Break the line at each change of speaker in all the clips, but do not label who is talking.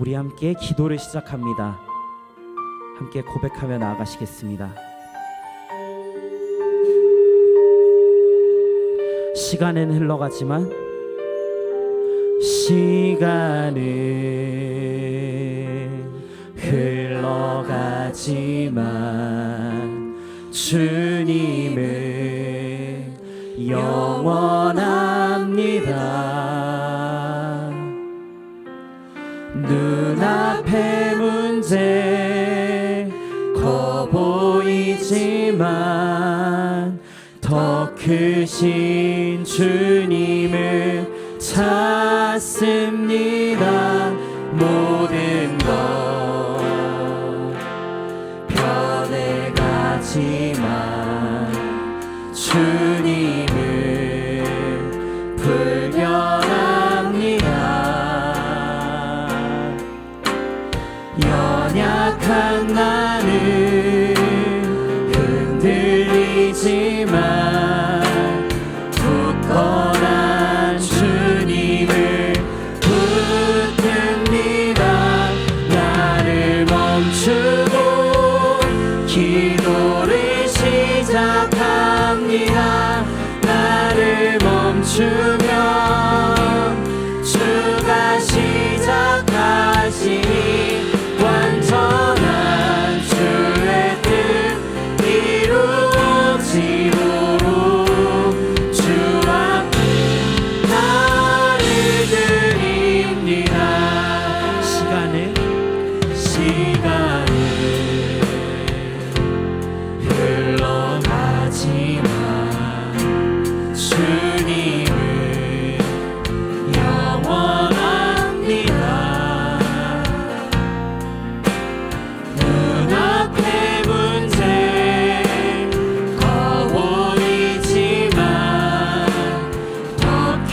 우리 함께 기도를 시작합니다. 함께 고백하며 나아가시겠습니다. 시간은 흘러가지만 시간은 흘러가지만 주님은 영원한 그만 더 크신 주님을 찾습니다.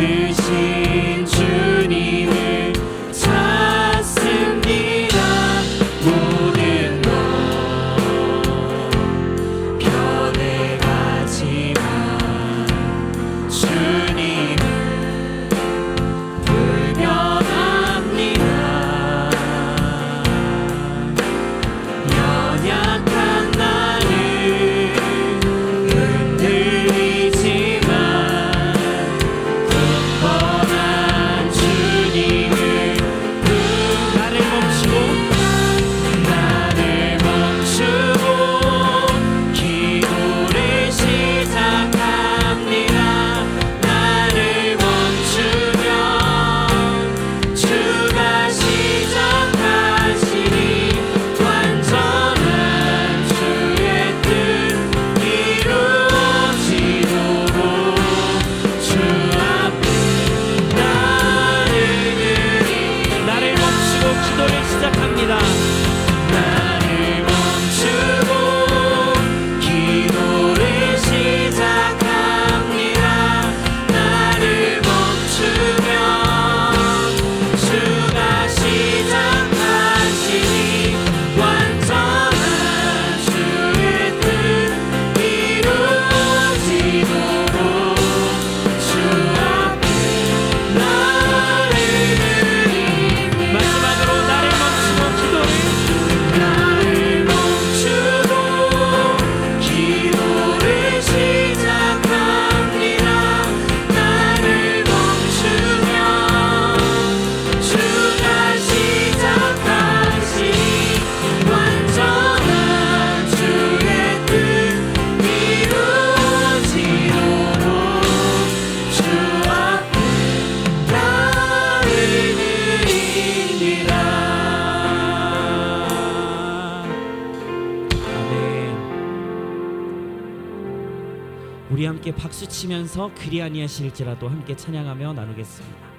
旅行 우리 함께 박수 치면서 그리 아니하실지라도 함께 찬양하며 나누겠습니다.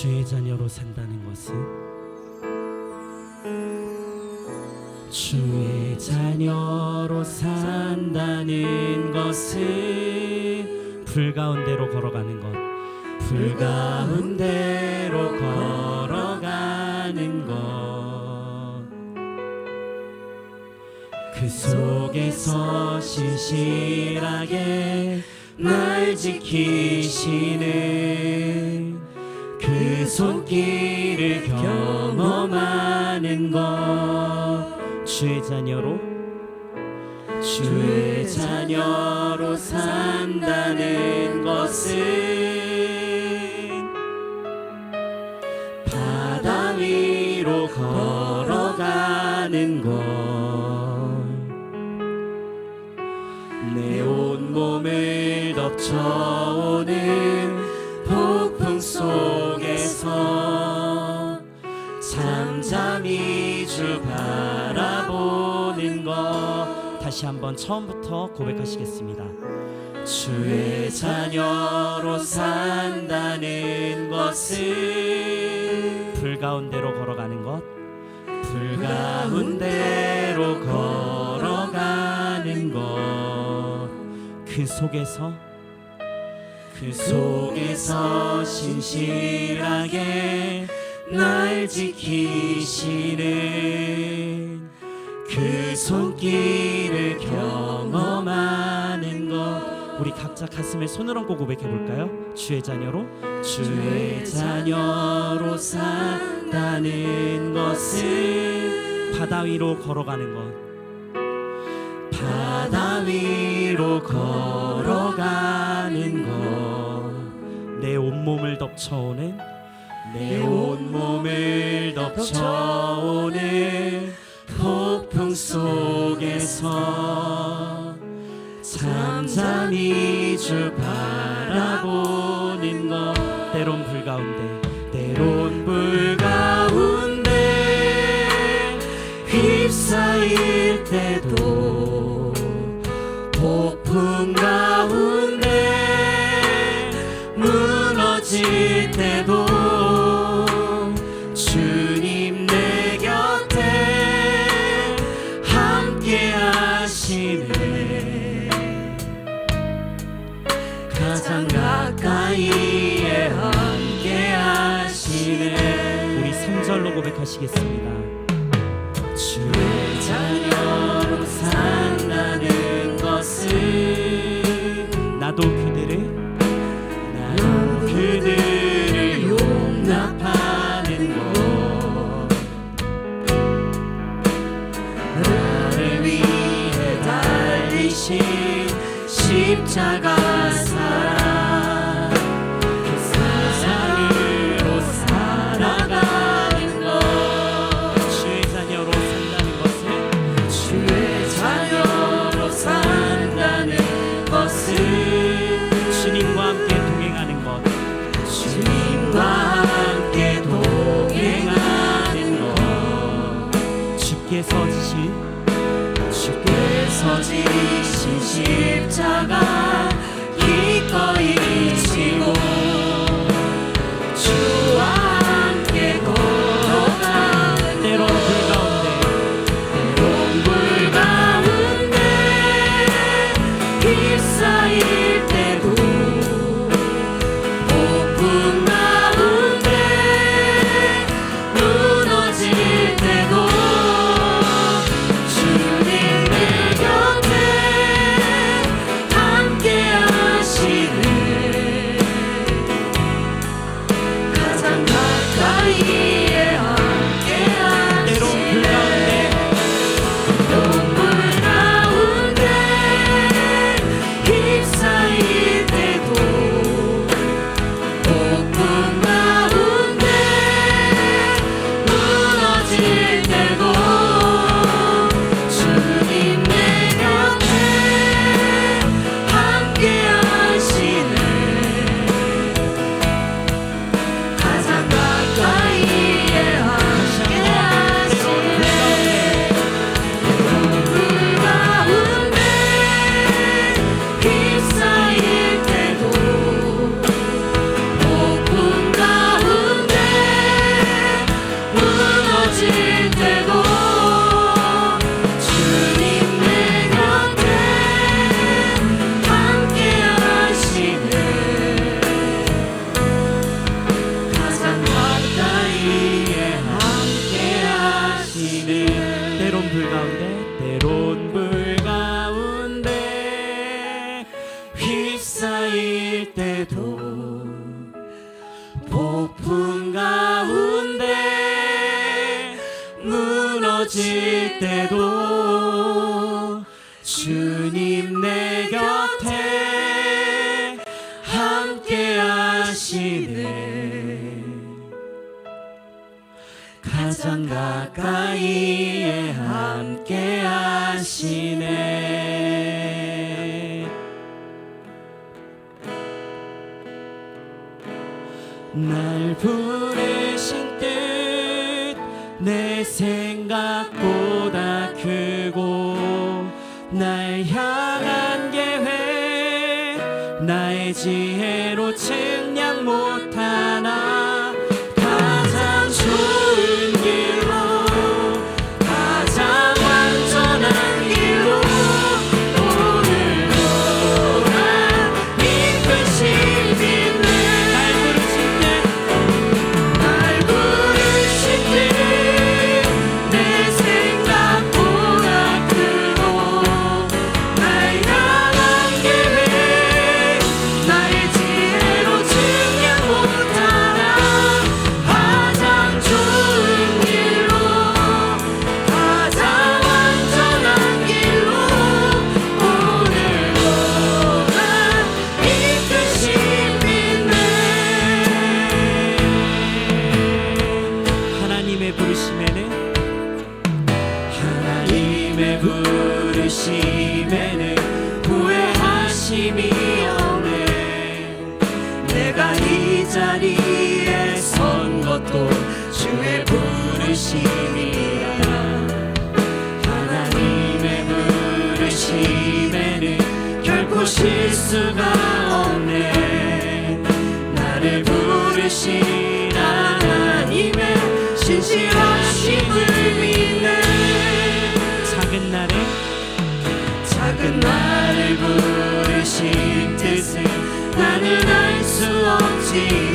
주의 자녀로 산다는 것은 주의 자녀로 산다는 것은 불 가운데로 걸어가는 것, 불 가운데로 걸어가는 것. 그 속에서 신실하게 날 지키시는 그 손길을 경험하는 것. 주의 자녀로 주의 자녀로 산다는 것은 바다 위로 걸어가는 것. 내 온몸을 덮쳐오는 다시 한번 처음부터 고백하시겠습니다. 주의 자녀로 산다는 것은 불 가운데로 걸어가는 것 불 가운데로 걸어가는 것. 그 속에서 그 속에서 신실하게 날 지키시는 그 손길을 경험하는 것. 우리 각자 가슴에 손을 얹고 고백해 볼까요? 주의 자녀로 주의 자녀로 산다는 것은 바다 위로 걸어가는 것. 바다 위로 걸어가는 것. 내 온몸을 덮쳐오는 내 온몸을 덮쳐오는 폭풍 속에서 잠잠히 주 바라보는 것 때론 불 가운데 하시네 가장 가까이에 함께 하시네. 우리 3절로 고백하시겠습니다 십자가 가운데 무너질 때도 주님 내 곁에 함께 하시네. 가장 가까이에 함께 하시네. 날 부르 See. see.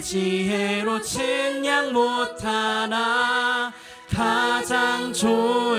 지혜로 측량 못하나 가장 좋은